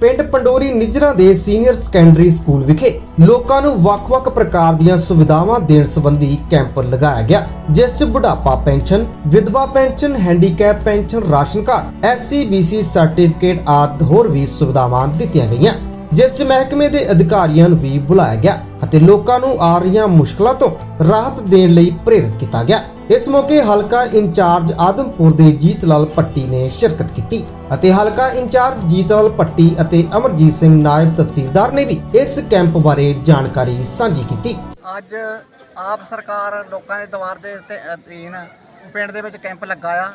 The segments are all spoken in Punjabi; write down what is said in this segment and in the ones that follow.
ਪਿੰਡ ਪੰਡੋਰੀ ਨਿਜਰਾ ਦੇ ਸੀਨੀਅਰ ਸੈਕੰਡਰੀ ਸਕੂਲ ਵਿਖੇ ਲੋਕਾਂ ਨੂੰ ਵੱਖ-ਵੱਖ ਪ੍ਰਕਾਰ ਦੀਆਂ ਸੁਵਿਧਾਵਾਂ ਦੇਣ ਸੰਬੰਧੀ ਕੈਂਪ ਲਗਾਇਆ ਗਿਆ ਜਿਸ 'ਚ ਬੁਢਾਪਾ ਪੈਨਸ਼ਨ, ਵਿਧਵਾ pension, handicap pension, ration card, SC BC certificate ਆਦਿ ਹੋਰ ਵੀ ਸੁਵਿਧਾਵਾਂ ਦਿੱਤੀਆਂ ਗਈਆਂ। ਜਿਸ 'ਚ ਮਹਿਕਮੇ ਦੇ ਅਧਿਕਾਰੀਆਂ ਨੂੰ ਵੀ ਬੁਲਾਇਆ ਗਿਆ ਅਤੇ ਲੋਕਾਂ ਨੂੰ ਆ ਰਹੀਆਂ ਮੁਸ਼ਕਲਾਂ ਤੋਂ ਰਾਹਤ ਦੇਣ ਲਈ ਪ੍ਰੇਰਿਤ ਕੀਤਾ ਗਿਆ। ਇਸ ਮੌਕੇ ਹਲਕਾ ਇੰਚਾਰਜ ਆਦਮਪੁਰ ਦੇ ਜੀਤ ਲਾਲ ਪੱਟੀ ਨੇ ਸ਼ਿਰਕਤ ਕੀਤੀ ਅਤੇ ਹਲਕਾ ਇੰਚਾਰਜ ਜੀਤ ਲਾਲ ਪੱਟੀ ਅਤੇ ਅਮਰਜੀਤ ਸਿੰਘ ਨਾਇਬ ਤਹਿਸੀਲਦਾਰ ਨੇ ਵੀ ਇਸ ਕੈਂਪ ਬਾਰੇ ਜਾਣਕਾਰੀ ਸਾਂਝੀ ਕੀਤੀ। ਅੱਜ ਆਪ ਸਰਕਾਰ ਲੋਕਾਂ ਦੇ ਦਵਾਰ ਦੇ ਅਧੀਨ ਪਿੰਡ ਦੇ ਵਿੱਚ ਕੈਂਪ ਲੱਗਾ ਆ।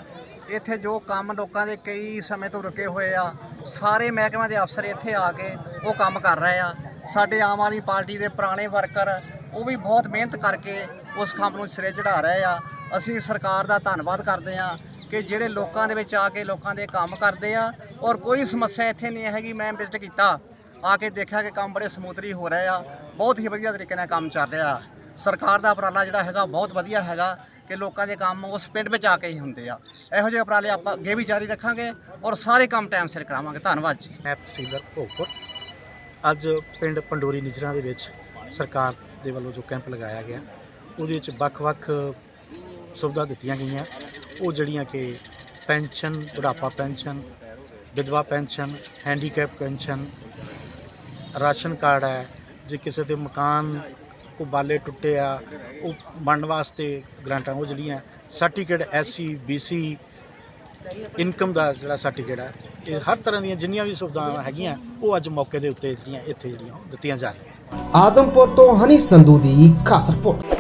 ਇੱਥੇ ਜੋ ਕੰਮ ਲੋਕਾਂ ਦੇ ਕਈ ਸਮੇਂ ਤੋਂ ਰੁਕੇ ਹੋਏ ਆ, ਸਾਰੇ ਮਹਿਕਮਿਆਂ ਦੇ ਅਫਸਰ ਇੱਥੇ ਆ ਕੇ ਉਹ ਕੰਮ ਕਰ ਰਹੇ ਆ। ਸਾਡੇ ਆਮ ਆਦਮੀ ਪਾਰਟੀ ਦੇ ਪੁਰਾਣੇ ਵਰਕਰ ਉਹ ਵੀ ਬਹੁਤ ਮਿਹਨਤ ਕਰਕੇ ਉਸ ਕੰਮ ਨੂੰ ਸਿਰੇ ਚੜਾ ਰਹੇ ਆ। ਅਸੀਂ ਸਰਕਾਰ ਦਾ ਧੰਨਵਾਦ ਕਰਦੇ ਆ ਕਿ ਜਿਹੜੇ ਲੋਕਾਂ ਦੇ ਵਿੱਚ ਆ ਕੇ ਲੋਕਾਂ ਦੇ ਕੰਮ ਕਰਦੇ ਆ ਔਰ ਕੋਈ ਸਮੱਸਿਆ ਇੱਥੇ ਨਹੀਂ ਹੈਗੀ, ਮੈਂ ਵਿਜ਼ਿਟ ਕੀਤਾ, ਆ ਕੇ ਦੇਖਿਆ ਕਿ ਕੰਮ ਬੜੇ ਸਮੂਥਲੀ ਹੋ ਰਹੇ ਆ। ਬਹੁਤ ਹੀ ਵਧੀਆ ਤਰੀਕੇ ਨਾਲ ਕੰਮ ਚੱਲ ਰਿਹਾ। ਸਰਕਾਰ ਦਾ ਉਪਰਾਲਾ ਜਿਹੜਾ ਹੈਗਾ, ਬਹੁਤ ਵਧੀਆ ਹੈਗਾ। ਕਿ ਲੋਕਾਂ ਦੇ ਕੰਮ ਉਸ ਪਿੰਡ ਵਿੱਚ ਆ ਕੇ ਹੀ ਹੁੰਦੇ ਆ। ਇਹੋ ਜਿਹੇ ਉਪਰਾਲੇ ਆਪਾਂ ਅੱਗੇ ਵੀ ਜਾਰੀ ਰੱਖਾਂਗੇ ਔਰ ਸਾਰੇ ਕੰਮ ਟਾਈਮ ਸਿਰ ਕਰਾਵਾਂਗੇ। ਧੰਨਵਾਦ ਜੀ। ਮੈਂ ਤਹਿਸੀਲਦਾਰ ਭੋਗਪੁਰ। ਅੱਜ ਪਿੰਡ ਪੰਡੋਰੀ ਨਿਜਰਾ ਦੇ ਵਿੱਚ ਸਰਕਾਰ ਦੇ ਵੱਲੋਂ ਜੋ ਕੈਂਪ ਲਗਾਇਆ ਗਿਆ, ਉਹਦੇ ਵਿੱਚ ਵੱਖ-ਵੱਖ ਸੁਵਿਧਾ ਦਿੱਤੀਆਂ ਗਈਆਂ। ਉਹ ਜਿਹੜੀਆਂ ਕਿ ਪੈਨਸ਼ਨ, ਬੁਢਾਪਾ ਪੈਨਸ਼ਨ, ਵਿਧਵਾ pension, handicap pension, ration card ਹੈ, ਜੇ ਕਿਸੇ ਦੇ ਮਕਾਨ ਕੋ ਬਾਲੇ ਟੁੱਟੇ ਆ, ਉਹ ਬਣਨ ਵਾਸਤੇ ਗ੍ਰਾਂਟਾਂ ਉਹ ਜਿਹੜੀਆਂ ਸਰਟੀਫਿਕੇਟ ਐਸਸੀ ਬੀਸੀ ਇਨਕਮ ਦਾ ਜਿਹੜਾ ਸਰਟੀਫਿਕੇਟ ਹੈ ਇਹ ਹਰ ਤਰ੍ਹਾਂ ਦੀਆਂ ਜਿੰਨੀਆਂ ਵੀ ਸੁਵਿਧਾਵਾਂ ਹੈਗੀਆਂ, ਉਹ ਅੱਜ ਮੌਕੇ ਦੇ ਉੱਤੇ ਜਿਹੜੀਆਂ, ਇੱਥੇ ਜਿਹੜੀਆਂ ਉਹ ਦਿੱਤੀਆਂ ਜਾ ਰਹੀਆਂ। ਆਦਮਪੁਰ ਤੋਂ ਹਨੀ ਸੰਧੂ ਦੀ ਖਾਸ ਰਿਪੋਰਟ।